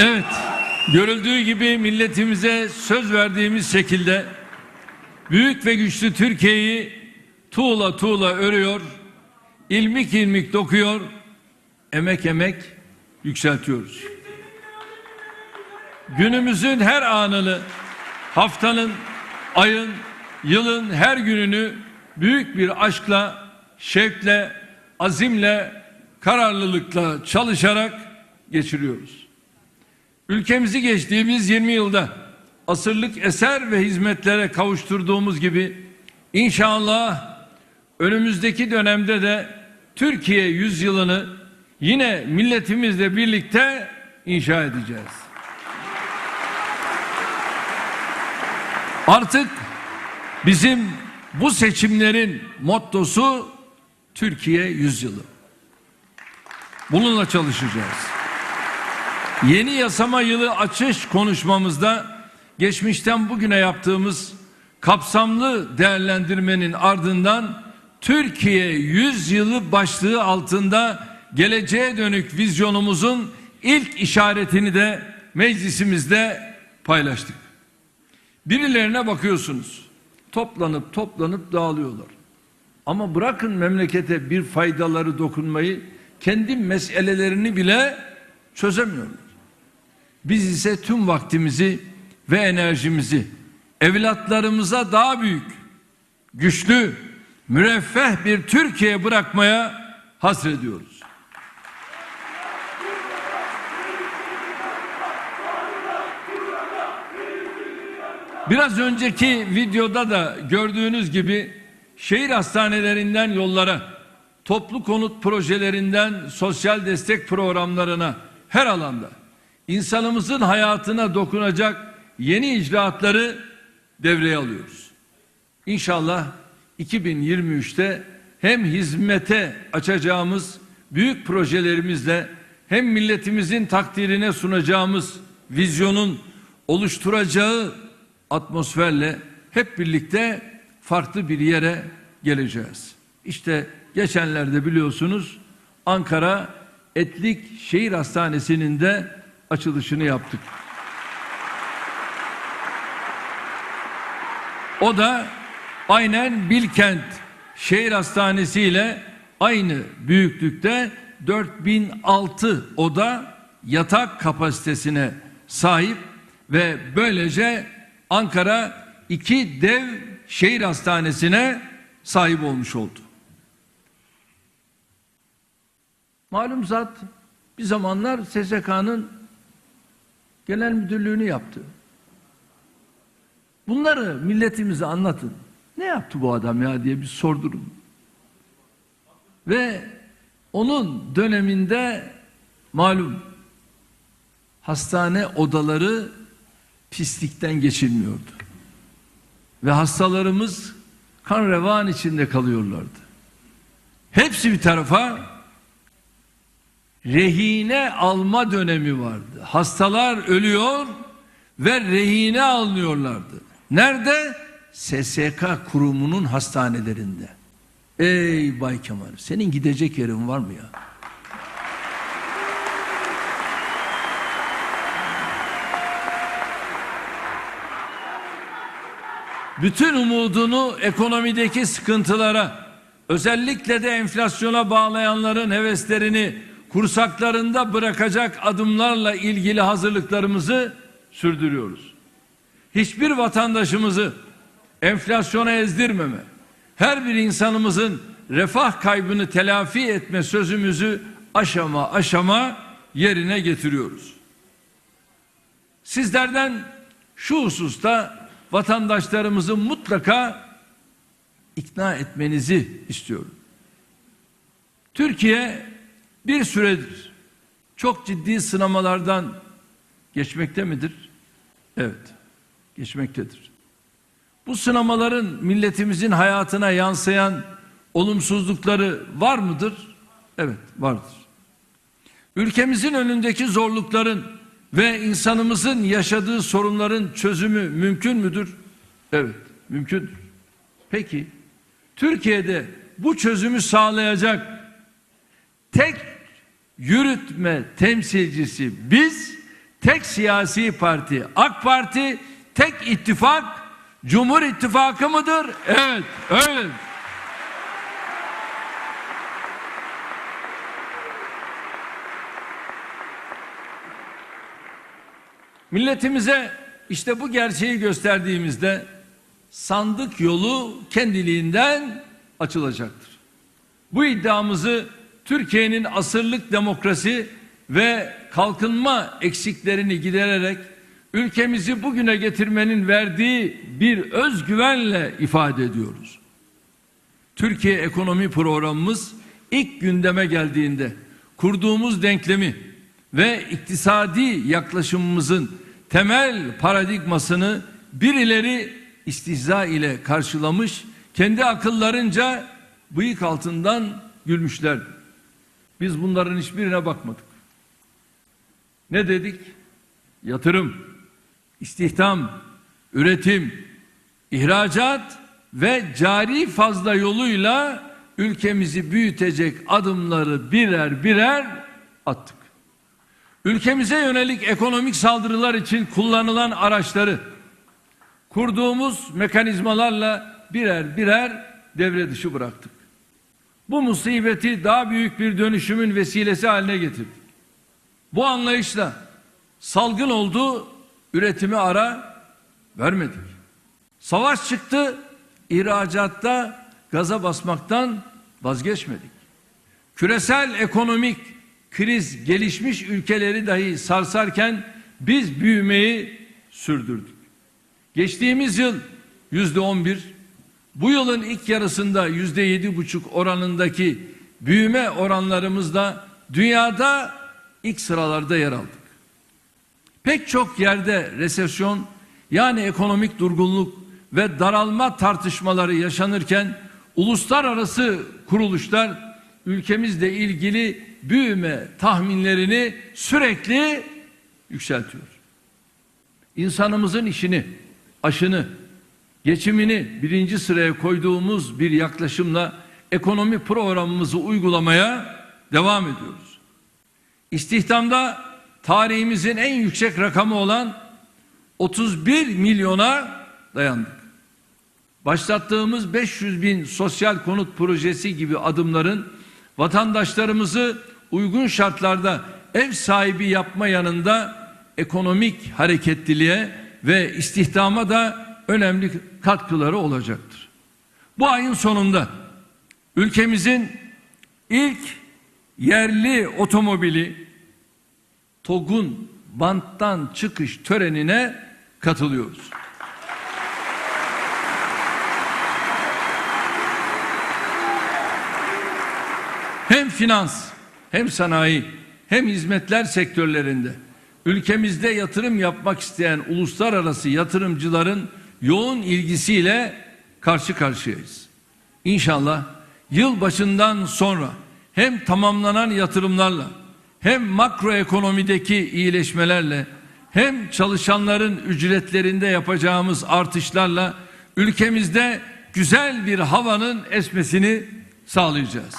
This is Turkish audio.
Evet, görüldüğü gibi milletimize söz verdiğimiz şekilde büyük ve güçlü Türkiye'yi tuğla tuğla örüyor, ilmik ilmik dokuyor, emek emek yükseltiyoruz. Günümüzün her anını, haftanın, ayın, yılın her gününü büyük bir aşkla, şevkle, azimle, kararlılıkla çalışarak geçiriyoruz. Ülkemizi geçtiğimiz 20 yılda asırlık eser ve hizmetlere kavuşturduğumuz gibi inşallah önümüzdeki dönemde de Türkiye yüzyılını yine milletimizle birlikte inşa edeceğiz. Artık bizim bu seçimlerin mottosu Türkiye yüzyılı. Bununla çalışacağız. Yeni yasama yılı açış konuşmamızda geçmişten bugüne yaptığımız kapsamlı değerlendirmenin ardından Türkiye 100 yılı başlığı altında geleceğe dönük vizyonumuzun ilk işaretini de meclisimizde paylaştık. Birilerine bakıyorsunuz. Toplanıp toplanıp dağılıyorlar. Ama bırakın memlekete bir faydaları dokunmayı kendi meselelerini bile çözemiyorlar. Biz ise tüm vaktimizi ve enerjimizi evlatlarımıza daha büyük, güçlü, müreffeh bir Türkiye bırakmaya hasrediyoruz. Biraz önceki videoda da gördüğünüz gibi şehir hastanelerinden yollara, toplu konut projelerinden sosyal destek programlarına her alanda insanımızın hayatına dokunacak yeni icraatları devreye alıyoruz. İnşallah 2023'te hem hizmete açacağımız büyük projelerimizle hem milletimizin takdirine sunacağımız vizyonun oluşturacağı atmosferle hep birlikte farklı bir yere geleceğiz. İşte geçenlerde biliyorsunuz Ankara Etlik Şehir Hastanesi'nin de açılışını yaptık. O da aynen Bilkent Şehir Hastanesi ile aynı büyüklükte 4006 oda yatak kapasitesine sahip ve böylece Ankara iki dev şehir hastanesine sahip olmuş oldu. Malum zat bir zamanlar SSK'nın genel müdürlüğünü yaptı. Bunları milletimize anlatın. Ne yaptı bu adam ya diye bir sordurun. Ve onun döneminde malum hastane odaları pislikten geçilmiyordu. Ve hastalarımız kan revan içinde kalıyorlardı. Hepsi bir tarafa rehine alma dönemi vardı. Hastalar ölüyor ve rehine alınıyorlardı. Nerede? SSK kurumunun hastanelerinde. Ey Bay Kemal senin gidecek yerin var mı ya? bütün umudunu ekonomideki sıkıntılara, özellikle de enflasyona bağlayanların heveslerini kursaklarında bırakacak adımlarla ilgili hazırlıklarımızı sürdürüyoruz. Hiçbir vatandaşımızı enflasyona ezdirmeme, her bir insanımızın refah kaybını telafi etme sözümüzü aşama aşama yerine getiriyoruz. Sizlerden şu hususta vatandaşlarımızı mutlaka ikna etmenizi istiyorum. Türkiye bir süredir çok ciddi sınamalardan geçmekte midir? Evet, geçmektedir. Bu sınamaların milletimizin hayatına yansıyan olumsuzlukları var mıdır? Evet, vardır. Ülkemizin önündeki zorlukların ve insanımızın yaşadığı sorunların çözümü mümkün müdür? Evet, mümkündür. Peki, Türkiye'de bu çözümü sağlayacak tek yürütme temsilcisi biz, tek siyasi parti AK Parti, tek ittifak Cumhur İttifakı mıdır? Evet, öyle. Milletimize işte bu gerçeği gösterdiğimizde sandık yolu kendiliğinden açılacaktır. Bu iddiamızı Türkiye'nin asırlık demokrasi ve kalkınma eksiklerini gidererek ülkemizi bugüne getirmenin verdiği bir özgüvenle ifade ediyoruz. Türkiye ekonomi programımız ilk gündeme geldiğinde kurduğumuz denklemi ve iktisadi yaklaşımımızın temel paradigmasını birileri istihza ile karşılamış, kendi akıllarınca bıyık altından gülmüşlerdi. Biz bunların hiçbirine bakmadık. Ne dedik? Yatırım, istihdam, üretim, ihracat ve cari fazla yoluyla ülkemizi büyütecek adımları birer birer attık. Ülkemize yönelik ekonomik saldırılar için kullanılan araçları kurduğumuz mekanizmalarla birer birer devre dışı bıraktık. Bu musibeti daha büyük bir dönüşümün vesilesi haline getirdik. Bu anlayışla salgın oldu, üretimi ara vermedik. Savaş çıktı, ihracatta gaza basmaktan vazgeçmedik. Küresel ekonomik kriz gelişmiş ülkeleri dahi sarsarken biz büyümeyi sürdürdük. Geçtiğimiz yıl yüzde on bir, bu yılın ilk yarısında yüzde yedi buçuk oranındaki büyüme oranlarımızda dünyada ilk sıralarda yer aldık. Pek çok yerde resesyon yani ekonomik durgunluk ve daralma tartışmaları yaşanırken uluslararası kuruluşlar ülkemizle ilgili büyüme tahminlerini sürekli yükseltiyor. İnsanımızın işini, aşını, geçimini birinci sıraya koyduğumuz bir yaklaşımla ekonomi programımızı uygulamaya devam ediyoruz. İstihdamda tarihimizin en yüksek rakamı olan 31 milyona dayandık. Başlattığımız 500 bin sosyal konut projesi gibi adımların vatandaşlarımızı uygun şartlarda ev sahibi yapma yanında ekonomik hareketliliğe ve istihdama da önemli katkıları olacaktır. Bu ayın sonunda ülkemizin ilk yerli otomobili TOG'un banttan çıkış törenine katılıyoruz. Hem finans, hem sanayi, hem hizmetler sektörlerinde ülkemizde yatırım yapmak isteyen uluslararası yatırımcıların yoğun ilgisiyle karşı karşıyayız. İnşallah yıl başından sonra hem tamamlanan yatırımlarla hem makroekonomideki iyileşmelerle hem çalışanların ücretlerinde yapacağımız artışlarla ülkemizde güzel bir havanın esmesini sağlayacağız.